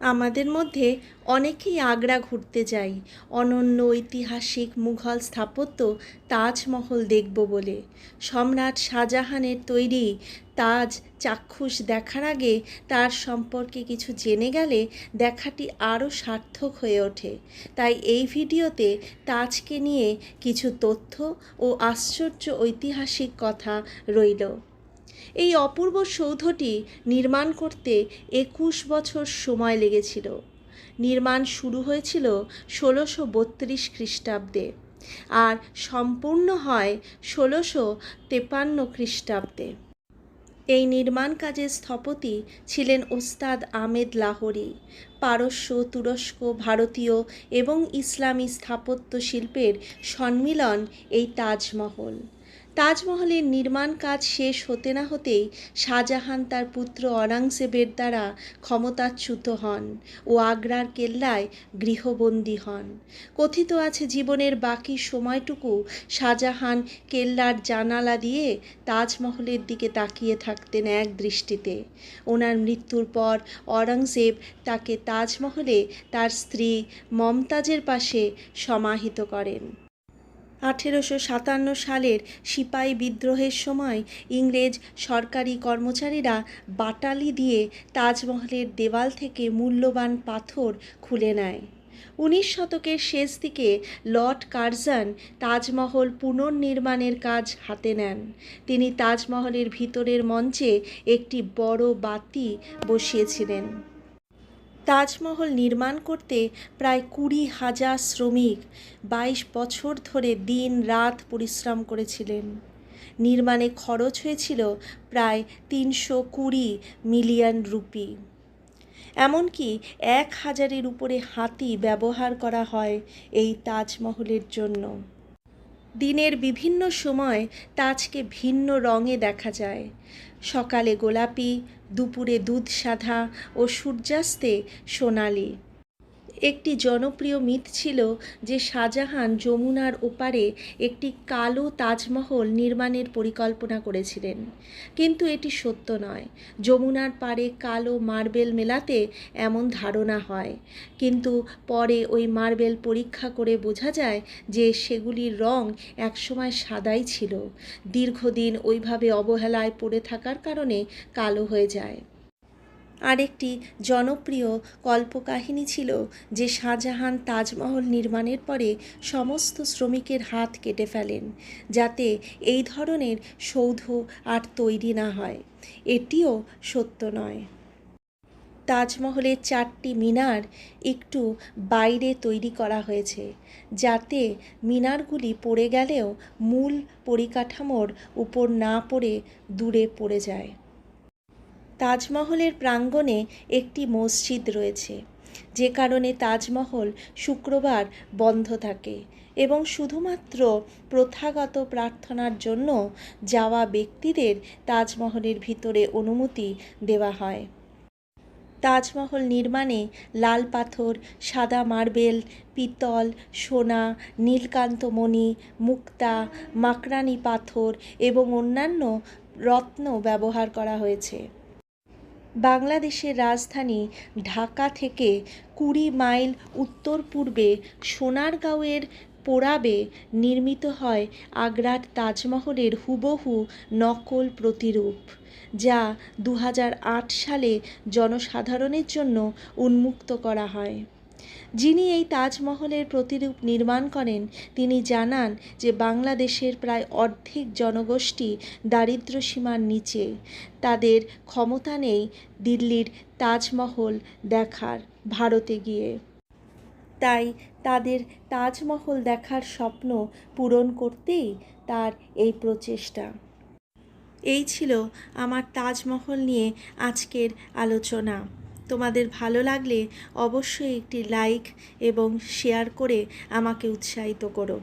আমাদের মধ্যে অনেকেই আগ্রা ঘুরতে যাই। অনন্য ঐতিহাসিক মুঘল স্থাপত্য তাজমহল দেখব বলে। সম্রাট শাহজাহানের তৈরি তাজ চাক্ষুষ দেখার আগে তার সম্পর্কে কিছু জেনে গেলে দেখাটি আরও সার্থক হয়ে ওঠে। তাই এই ভিডিওতে তাজকে নিয়ে কিছু তথ্য ও আশ্চর্য ঐতিহাসিক কথা রইল। এই অপূর্ব সৌধটি নির্মাণ করতে একুশ বছর সময় লেগেছিল। নির্মাণ শুরু হয়েছিল ষোলোশো বত্রিশ খ্রিস্টাব্দে আর সম্পূর্ণ হয় ষোলোশো তেপান্ন খ্রিস্টাব্দে। এই নির্মাণ কাজের স্থপতি ছিলেন ওস্তাদ আমেদ লাহোরি, পারস্য, তুরস্ক, ভারতীয় এবং ইসলামী স্থাপত্য শিল্পের সম্মিলন এই তাজমহল। তাজমহলের নির্মাণ কাজ শেষ হতে না হতেই শাহজাহান তার পুত্র অরাঙ্গজেবের দ্বারা ক্ষমতাচ্যুত হন ও আগ্রার কেল্লায় গৃহবন্দী হন। কথিত আছে জীবনের বাকি সময়টুকু শাহজাহান কেল্লার জানালা দিয়ে তাজমহলের দিকে তাকিয়ে থাকতেন এক দৃষ্টিতে। ওনার মৃত্যুর পর অরঙ্গজেব তাকে তাজমহলে তার স্ত্রী মমতাজের পাশে সমাহিত করেন। আঠেরোশো সাতান্ন সালের সিপাহী বিদ্রোহের সময় ইংরেজ সরকারি কর্মচারীরা বাটালি দিয়ে তাজমহলের দেওয়াল থেকে মূল্যবান পাথর খুলে নেয়। উনিশ শতকের শেষ দিকে লর্ড কার্জন তাজমহল পুনর্নির্মাণের কাজ হাতে নেন। তিনি তাজমহলের ভিতরের মঞ্চে একটি বড় বাতি বসিয়েছিলেন। তাজমহল নির্মাণ করতে প্রায় কুড়ি হাজার শ্রমিক বাইশ বছর ধরে দিন রাত পরিশ্রম করেছিলেন। নির্মাণে খরচ হয়েছিল প্রায় তিনশো কুড়ি মিলিয়ন রুপি। এমনকি এক হাজারের উপরে হাতি ব্যবহার করা হয় এই তাজমহলের জন্য। দিনের বিভিন্ন সময় তাজকে ভিন্ন রঙে দেখা যায়। সকালে গোলাপি, দুপুরে দুধ সাধা ও সূর্যাস্তে সোনালি। একটি জনপ্রিয় মিথ ছিল যে শাহজাহান যমুনার ওপারে একটি কালো তাজমহল নির্মাণের পরিকল্পনা করেছিলেন। কিন্তু এটি সত্য নয়। যমুনার পাড়ে কালো মার্বেল মেলাতে এমন ধারণা হয়। কিন্তু পরে ওই মার্বেল পরীক্ষা করে বোঝা যায় যে সেগুলির রং একসময় সাদাই ছিল। দীর্ঘদিন ওইভাবে অবহেলায় পড়ে থাকার কারণে কালো হয়ে যায়। আরেকটি জনপ্রিয় কল্পকাহিনী ছিল যে শাহজাহান তাজমহল নির্মাণের পরে সমস্ত শ্রমিকের হাত কেটে ফেলেন, যাতে এই ধরনের সৌধ আর তৈরি না হয়। এটিও সত্য নয়। তাজমহলের চারটি মিনার একটু বাইরে তৈরি করা হয়েছে, যাতে মিনারগুলি পড়ে গেলেও মূল পরিকাঠামোর উপর না পড়ে দূরে পড়ে যায়। তাজমহলের প্রাঙ্গণে একটি মসজিদ রয়েছে। যে কারণে তাজমহল শুক্রবার বন্ধ থাকে এবং শুধুমাত্র প্রথাগত প্রার্থনার জন্য যাওয়া ব্যক্তিদের তাজমহলের ভিতরে অনুমতি দেওয়া হয়। তাজমহল নির্মাণে লাল পাথর, সাদা মার্বেল, পিতল, সোনা নীলকান্তমণি মুক্তা, মাকরানি পাথর এবং অন্যান্য রত্ন ব্যবহার করা হয়েছে। বাংলাদেশের রাজধানী ঢাকা থেকে কুড়ি মাইল উত্তর পূর্বে সোনারগাঁওয়ের পোড়াবে নির্মিত হয় আগ্রার তাজমহলের হুবহু নকল প্রতিরূপ, যা দু হাজার আট সালে জনসাধারণের জন্য উন্মুক্ত করা হয়। যিনি এই তাজমহলের প্রতিরূপ নির্মাণ করেন, তিনি জানান যে বাংলাদেশের প্রায় অর্ধেক জনগোষ্ঠী দারিদ্র্যসীমার নিচে। তাদের ক্ষমতা নেই দিল্লির তাজমহল দেখার, ভারতে গিয়ে। তাই তাদের তাজমহল দেখার স্বপ্ন পূরণ করতেই তার এই প্রচেষ্টা। এই ছিল আমার তাজমহল নিয়ে আজকের আলোচনা। তোমাদের ভালো লাগলে অবশ্যই একটি লাইক এবং শেয়ার করে আমাকে উৎসাহিত করো।